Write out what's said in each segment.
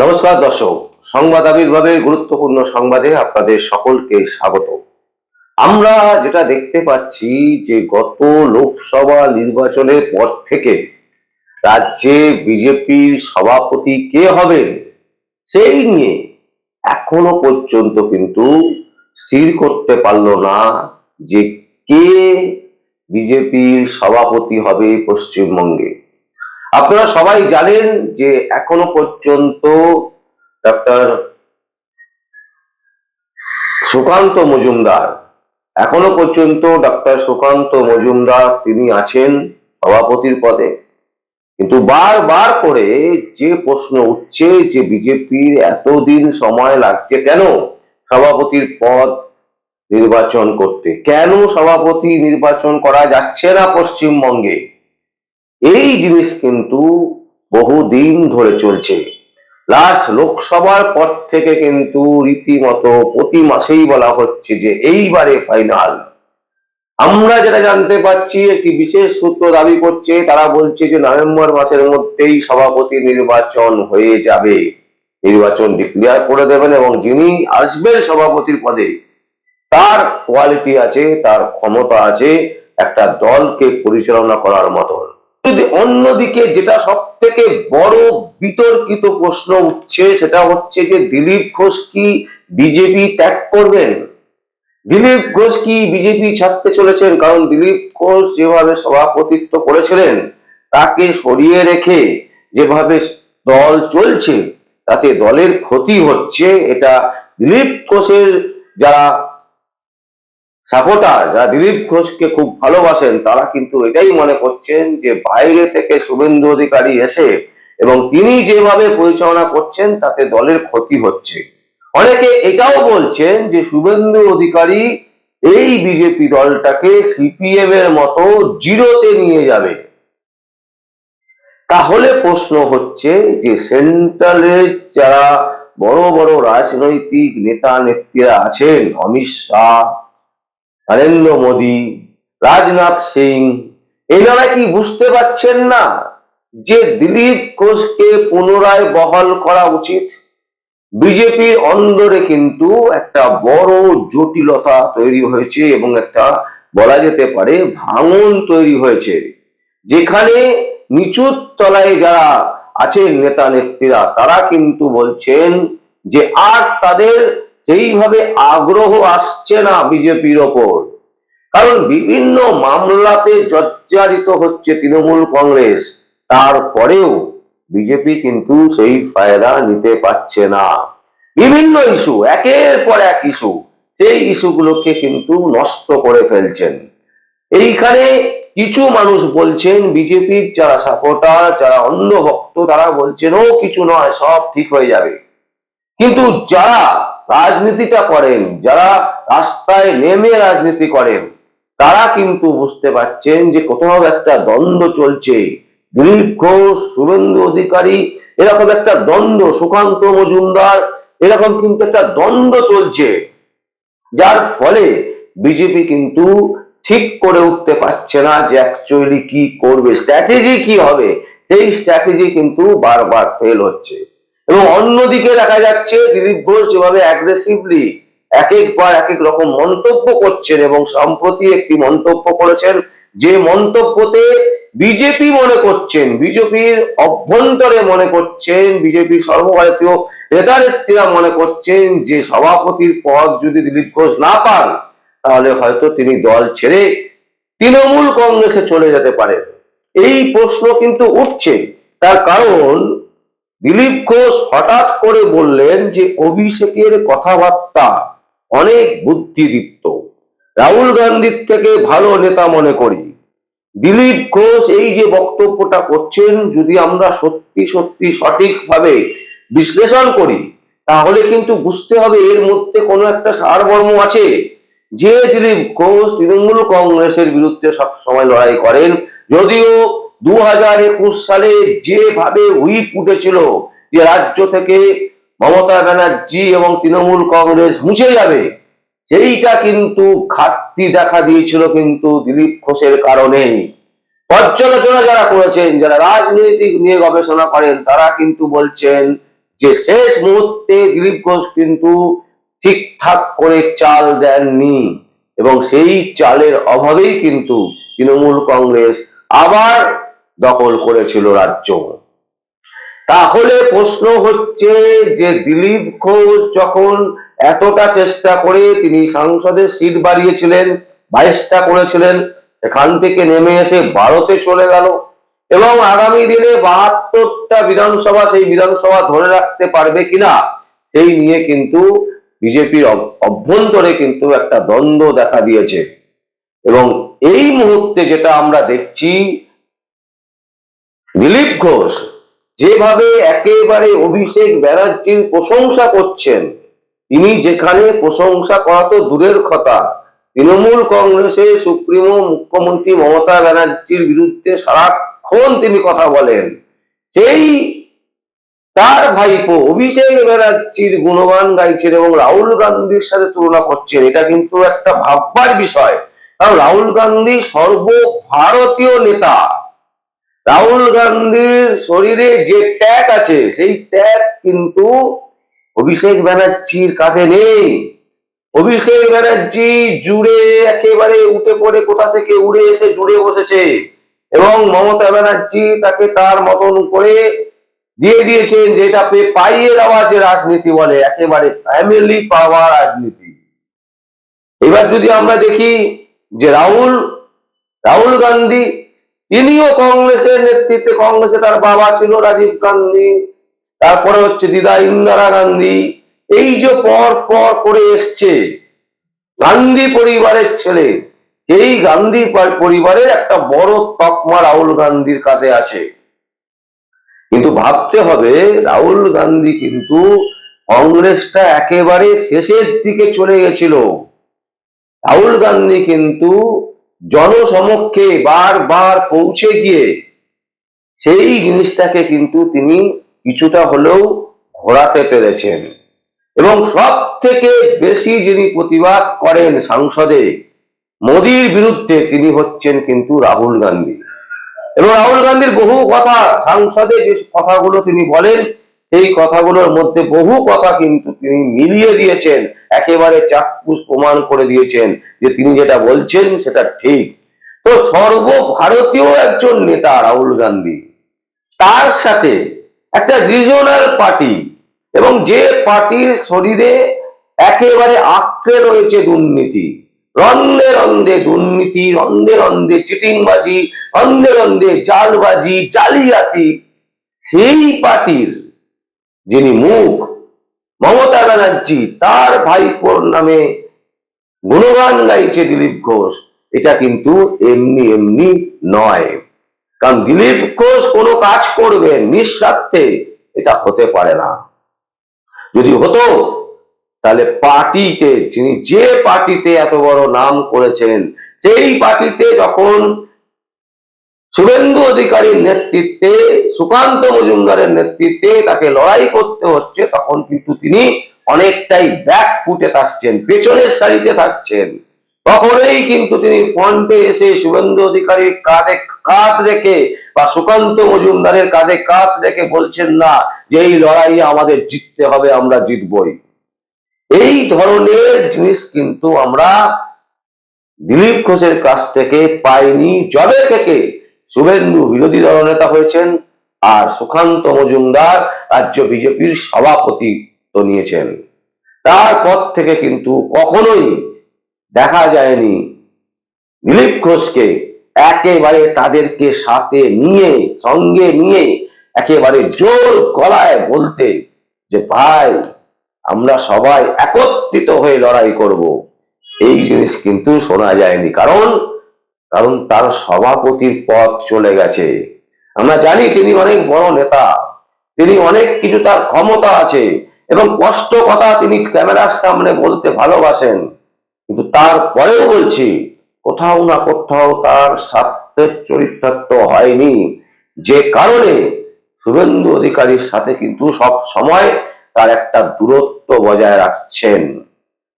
নমস্কার দর্শক, সংবাদ আবির্ভাবে গুরুত্বপূর্ণ সংবাদে আপনাদের সকলকে স্বাগত। আমরা যেটা দেখতে পাচ্ছি যে গত লোকসভা নির্বাচনের পর থেকে রাজ্যে বিজেপির সভাপতি কে হবে সেই নিয়ে এখনও পর্যন্ত কিন্তু স্থির করতে পারল না যে কে বিজেপির সভাপতি হবে পশ্চিমবঙ্গে। আপনারা সবাই জানেন যে এখনও পর্যন্ত ডক্টর সুকান্ত মজুমদার, এখনও পর্যন্ত ডক্টর সুকান্ত মজুমদার তিনি আছেন সভাপতির পদে। কিন্তু বারবার করে যে প্রশ্ন উঠছে যে বিজেপির এতদিন সময় লাগছে কেন সভাপতির পদ নির্বাচন করতে? কেন সভাপতি নির্বাচন করা যাচ্ছে না পশ্চিমবঙ্গে? এই জিনিস কিন্তু বহুদিন ধরে চলছে। লাস্ট লোকসভার পর থেকে কিন্তু রীতিমতো প্রতি মাসেই বলা হচ্ছে যে এইবারে ফাইনাল আমরা যেটা জানতে পাচ্ছি একটি বিশেষ সূত্র দাবি করছে, তারা বলছে যে নভেম্বর মাসের মধ্যেই সভাপতি নির্বাচন হয়ে যাবে। নির্বাচন ডিক্লেয়ার করে দেবেন এবং যিনি আসবেন সভাপতির পদে, তার কোয়ালিটি আছে, তার ক্ষমতা আছে, একটা দলকে পরিচালনা করার মতন। অন্যদিকে যেটা সব থেকে বড় বিতর্কিত প্রশ্ন উঠছে, সেটা হচ্ছে যে দিলীপ ঘোষ কি বিজেপি ত্যাগ করবেন? দিলীপ ঘোষ কি বিজেপি ছাড়তে চলেছেন? কারণ দিলীপ ঘোষ যেভাবে সভাপতিত্ব করেছিলেন, তাকে সরিয়ে রেখে যেভাবে দল চলছে, তাতে দলের ক্ষতি হচ্ছে, এটা দিলীপ ঘোষের যারা সাপোর্টার যারা দিলীপ ঘোষকে খুব ভালোবাসেন, তারা কিন্তু এটাই মনে করছেন যে বাইরে থেকে শুভেন্দু অধিকারী এসে এবং তিনি যেভাবে পরিচালনা করছেন, তাতে দলের ক্ষতি হচ্ছে। অনেকে এটাও বলছেন যে শুভেন্দু অধিকারী এই বিজেপি দলটাকে সিপিএম এর মতো জিরোতে নিয়ে যাবে। তাহলে প্রশ্ন হচ্ছে যে সেন্ট্রালের যারা বড় বড় রাজনৈতিক নেতা নেত্রীরা আছেন, অমিত শাহ নরেন্দ্র মোদী, রাজনাথ সিং, এনারা কি বুঝতে পারছেন না যে দিলীপ ঘোষকে পুনরায় বহাল করা উচিত? বিজেপির অন্দরে কিন্তু একটা বড় জটিলতা তৈরি হয়েছে এবং একটা বলা যেতে পারে ভাঙন তৈরি হয়েছে। যেখানে নিচুর তলায় যারা আছেন নেতা নেত্রীরা তারা কিন্তু বলছেন যে আর তাদের সেইভাবে আগ্রহ আসছে না বিজেপির ওপর, কারণ বিভিন্ন মামলাতে জর্জারিত হচ্ছে তৃণমূল কংগ্রেস, তারপরেও বিজেপি কিন্তু সেই ফায়দা নিতে পারছে না। বিভিন্ন ইস্যু, একের পর এক ইস্যু, সেই ইস্যুগুলোকে কিন্তু নষ্ট করে ফেলছেন। এইখানে কিছু মানুষ বলছেন, বিজেপির যারা সাপোর্টার, যারা অন্য ভক্ত তারা বলছেন, ও, কিছু নয়, সব ঠিক হয়ে যাবে। কিন্তু যারা রাজনীতিটা করেন, যারা রাস্তায় নেমে রাজনীতি করেন, তারা কিন্তু বুঝতে পারছেন যে কোথাও একটা দ্বন্দ্ব চলছে। দিলীপ ঘোষ, শুভেন্দু অধিকারী, এরকম একটা দ্বন্দ্ব, সুকান্ত মজুমদার, এরকম কিন্তু একটা দ্বন্দ্ব চলছে। যার ফলে বিজেপি কিন্তু ঠিক করে উঠতে পারছে না যে অ্যাকচুয়ালি কি করবে স্ট্র্যাটেজি কি হবে, সেই স্ট্র্যাটেজি কিন্তু বারবার ফেল হচ্ছে। এবং অন্যদিকে দেখা যাচ্ছে দিলীপ ঘোষ যেভাবে অ্যাগ্রেসিভলি এক একবার এক এক রকম মন্তব্য করছেন এবং সম্প্রতি একটি মন্তব্য করেছেন, যে মন্তব্যতে বিজেপি মনে করছেন, বিজেপির অভ্যন্তরে মনে করছেন, বিজেপি সর্বভারতীয় নেতা নেত্রীরা মনে করছেন যে সভাপতির পদ যদি দিলীপ ঘোষ না পান, তাহলে হয়তো তিনি দল ছেড়ে তৃণমূল কংগ্রেসে চলে যেতে পারেন। এই প্রশ্ন কিন্তু উঠছে। তার কারণ দিলীপ ঘোষ হঠাৎ করে বললেন যে অভিষেকের কথাবার্তা অনেক বুদ্ধিদীপ্ত। রাহুল গান্ধীর থেকে ভালো নেতা মনে করি। দিলীপ ঘোষ এই যে বক্তব্যটা করছেন, যদি আমরা সত্যি সত্যি সঠিকভাবে বিশ্লেষণ করি, তাহলে কিন্তু বুঝতে হবে এর মধ্যে কোনো একটা সারমর্ম আছে যে দিলীপ ঘোষ তৃণমূল কংগ্রেসের বিরুদ্ধে সব সময় লড়াই করেন। যদিও দু একুশ সালে যেভাবে হুইপ উঠেছিল যে রাজ্য থেকে মমতা ব্যানার্জি এবং তৃণমূল কংগ্রেস মুছে যাবে, সেইটা কিন্তু ঘাটতি দেখা দিয়েছিল কিন্তু দিলীপ ঘোষের কারণে। পর্যালোচনা যারা করেছেন, যারা রাজনৈতিক নিয়ে গবেষণা করেন, তারা কিন্তু বলছেন যে শেষ মুহূর্তে দিলীপ ঘোষ কিন্তু ঠিকঠাক করে চাল দেননি এবং সেই চালের অভাবেই কিন্তু তৃণমূল কংগ্রেস আবার দখল করেছিল রাজ্য। তাহলে প্রশ্ন হচ্ছে যে দিলীপ ঘোষ যখন এতটা চেষ্টা করে তিনি সংসদের সিট বাড়িয়েছিলেন, বাইশটা করেছিলেন এখান থেকে নেমে এসে বারোতে চলে গেল এবং আগামী দিনে বাহাত্তরটা বিধানসভা সেই বিধানসভা ধরে রাখতে পারবে কিনা, সেই নিয়ে কিন্তু বিজেপির অভ্যন্তরে কিন্তু একটা দ্বন্দ্ব দেখা দিয়েছে। এবং এই মুহূর্তে যেটা আমরা দেখছি দিলীপ ঘোষ যেভাবে একেবারে অভিষেক ব্যানার্জির প্রশংসা করছেন, তিনি যেখানে প্রশংসা করা তো দূরের কথা, তৃণমূল কংগ্রেসের সুপ্রিমো মুখ্যমন্ত্রী মমতা ব্যানার্জির বিরুদ্ধে সারাক্ষণ তিনি কথা বলেন। সেই তার ভাইপো অভিষেক ব্যানার্জির গুণগান গাইছেন এবং রাহুল গান্ধীর সাথে তুলনা করছেন, এটা কিন্তু একটা ভাববার বিষয়। কারণ রাহুল গান্ধী সর্বভারতীয় নেতা। রাহুল গান্ধীর শরীরে যে ট্যাগ আছে, সেই ট্যাগ কিন্তু অভিষেক ব্যানার্জির কাঁধে নেই। অভিষেক ব্যানার্জি জুড়ে একেবারে উঠে পড়ে কোথা থেকে উড়ে এসে জুড়ে বসেছে এবং মমতা ব্যানার্জি তাকে তার মতন করে দিয়ে দিয়েছেন যেটা পে পাইয়ে দেওয়া যে রাজনীতি বলে, একেবারে ফ্যামিলি পাওয়ার রাজনীতি। এবার যদি আমরা দেখি যে রাহুল রাহুল গান্ধী তিনিও কংগ্রেসের নেতৃত্বে, কংগ্রেসে তার বাবা ছিল রাজীব গান্ধী, তারপরে হচ্ছে দিদা ইন্দিরা গান্ধী। এই যে পর পর করে এসছে গান্ধী পরিবারের ছেলে এই গান্ধী পরিবারের একটা বড় তকমা রাহুল গান্ধীর কাঁধে আছে। কিন্তু ভাবতে হবে, রাহুল গান্ধী কিন্তু কংগ্রেসটা একেবারে শেষের দিকে চলে গেছিল। রাহুল গান্ধী কিন্তু জনসমক্ষে বারবার পৌঁছে গিয়ে সেই জিনিসটাকে কিন্তু তিনি কিছুটা হলেও ঘোরাতে পেরেছেন। এবং সব থেকে বেশি যিনি প্রতিবাদ করেন সংসদে, মোদির বিরুদ্ধে তিনি হচ্ছেন কিন্তু রাহুল গান্ধী। এবং রাহুল গান্ধীর বহু কথা, সংসদে যে কথাগুলো তিনি বলেন সেই কথাগুলোর মধ্যে বহু কথা কিন্তু তিনি মিলিয়ে দিয়েছেন, একেবারে চাক্ষুষ প্রমাণ করে দিয়েছেন যে তিনি যেটা বলছেন সেটা ঠিক। তো সর্বভারতীয় একজন নেতা রাহুল গান্ধী, তার সাথে একটা রিজনাল পার্টি এবং যে পার্টির শরীরে একেবারে আঁকড়ে রয়েছে দুর্নীতি রন্ধে রন্ধে দুর্নীতি রন্ধে রন্ধে চিটিংবাজি রন্ধে রন্ধে জালবাজি, জালিয়াতি, সেই পার্টির যিনি মুখ মমতা ব্যানার্জি তার ভাইপোর নামে গুণগান গাইছে দিলীপ ঘোষ, এটা কিন্তু এমনি এমনি নয়। কারণ দিলীপ ঘোষ কোনো কাজ করবেন নিঃস্বার্থে, এটা হতে পারে না। যদি হতো, তাহলে পার্টিতে তিনি যে পার্টিতে এত বড় নাম করেছেন, সেই পার্টিতে যখন শুভেন্দু অধিকারীর নেতৃত্বে, সুকান্ত মজুমদারের নেতৃত্বে তাকে লড়াই করতে হচ্ছে, তখন কিন্তু তিনি অনেকটাই ব্যাক ফুটে থাকছেন, পেছনের সারিতে থাকছেন। তখনই কিন্তু তিনি ফ্রন্টে এসে শুভেন্দু অধিকারীর কাঁধে কাঁধ রেখে বা সুকান্ত মজুমদারের কাঁধে কাঁধ রেখে বলছেন, না যে এই লড়াই আমাদের জিততে হবে, আমরা জিতবই। এই ধরনের জিনিস কিন্তু আমরা দিলীপ ঘোষের কাছ থেকে পাইনি জবে থেকে শুভেন্দু বিরোধী দলনেতা হয়েছেন আর সুকান্ত মজুমদার রাজ্য বিজেপির সভাপতিত্ব নিয়েছেন। তারপর থেকে কিন্তু কখনোই দেখা যায়নি দিলীপ ঘোষকে। একেবারে তাদেরকে সাথে নিয়ে, সঙ্গে নিয়ে, একেবারে জোর গলায় বলতে যে, ভাই, আমরা সবাই একত্রিত হয়ে লড়াই করব। এই জিনিস কিন্তু শোনা যায়নি। কারণ কারণ তার সভাপতির পদ চলে গেছে। আমরা জানি তিনি অনেক বড় নেতা, তিনি অনেক কিছু তার ক্ষমতা আছে এবং কষ্ট কথা তিনি ক্যামেরার সামনে বলতে ভালোবাসেন। কিন্তু তারপরেও বলছি, কোথাও না কোথাও তার স্বার্থের চরিতার্থ হয়নি। যে কারণে শুভেন্দু অধিকারীর সাথে কিন্তু সব সময় তার একটা দূরত্ব বজায় রাখছেন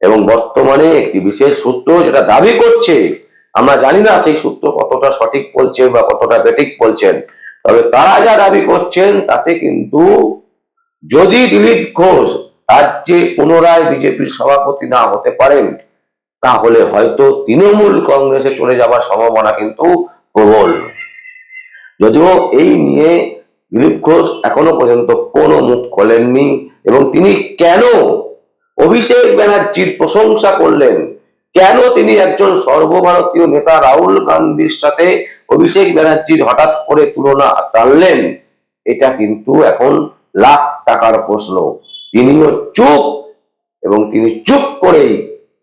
এবং বর্তমানে একটি বিশেষ সূত্র যেটা দাবি করছে আমরা জানি না সেই সূত্র কতটা সঠিক বলছে বা কতটা বেঠিক বলছেন। তবে তারা যা দাবি করছেন, তাতে কিন্তু যদি দিলীপ ঘোষ রাজ্যে পুনরায় বিজেপির সভাপতি না হতে পারেন, তাহলে হয়তো তৃণমূল কংগ্রেসে চলে যাওয়ার সম্ভাবনা কিন্তু প্রবল। যদিও এই নিয়ে দিলীপ ঘোষ এখনও পর্যন্ত কোনো মুখ খোলেননি এবং তিনি কেন অভিষেক ব্যানার্জির প্রশংসা করলেন কেন তিনি একজন সর্বভারতীয় নেতা রাহুল গান্ধীর সাথে অভিষেক ব্যানার্জির হঠাৎ করে তুলনা টানলেন? এটা কিন্তু এখন লাখ টাকার প্রশ্ন। তিনিও চুপ এবং তিনি চুপ করেই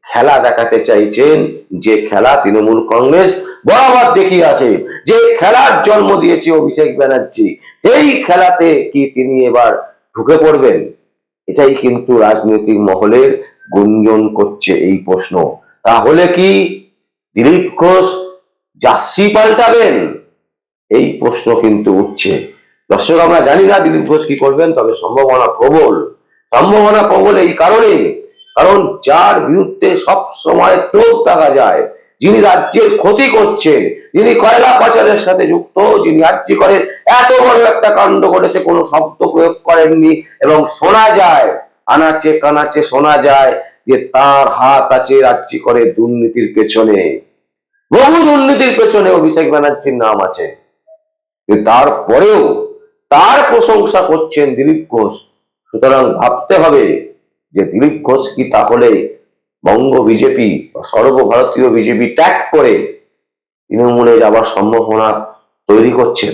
খেলা দেখাতে চাইছেন, যে খেলা তৃণমূল কংগ্রেস বরাবর দেখিয়ে আসে, যে খেলার জন্ম দিয়েছে অভিষেক ব্যানার্জি, সেই খেলাতে কি তিনি এবার ঢুকে পড়বেন? এটাই কিন্তু রাজনৈতিক মহলের গুঞ্জন করছে এই প্রশ্ন। তাহলে কি দিলীপ ঘোষ জার্সি পাল্টাবেন? এই প্রশ্ন কিন্তু উঠছে। দর্শক, আমরা জানি না দিলীপ ঘোষ কি করবেন, তবে সম্ভাবনা প্রবল। সম্ভাবনা প্রবল এই কারণে কারণ যার বিরুদ্ধে সব সময় তোপ দেখা যায়, যিনি রাজ্যের ক্ষতি করছেন, যিনি কয়লা পাচারের সাথে যুক্ত, যিনি রাজ্য করে এত বড় একটা কাণ্ড করেছে কোনো শব্দ প্রয়োগ করেননি, এবং শোনা যায়, আনাচে কানাচে শোনা যায় যে তার হাত আছে রাজ্য করে দুর্নীতির পেছনে। বহু দুর্নীতির পেছনে অভিষেক ব্যানার্জির নাম আছে। তারপরেও তার প্রশংসা করছেন দিলীপ ঘোষ। সুতরাং ভাবতে হবে যে দিলীপ ঘোষ কি তাহলে বঙ্গ বিজেপি সর্বভারতীয় বিজেপি ত্যাগ করে তৃণমূলে যাওয়ার সম্ভাবনা তৈরি করছেন?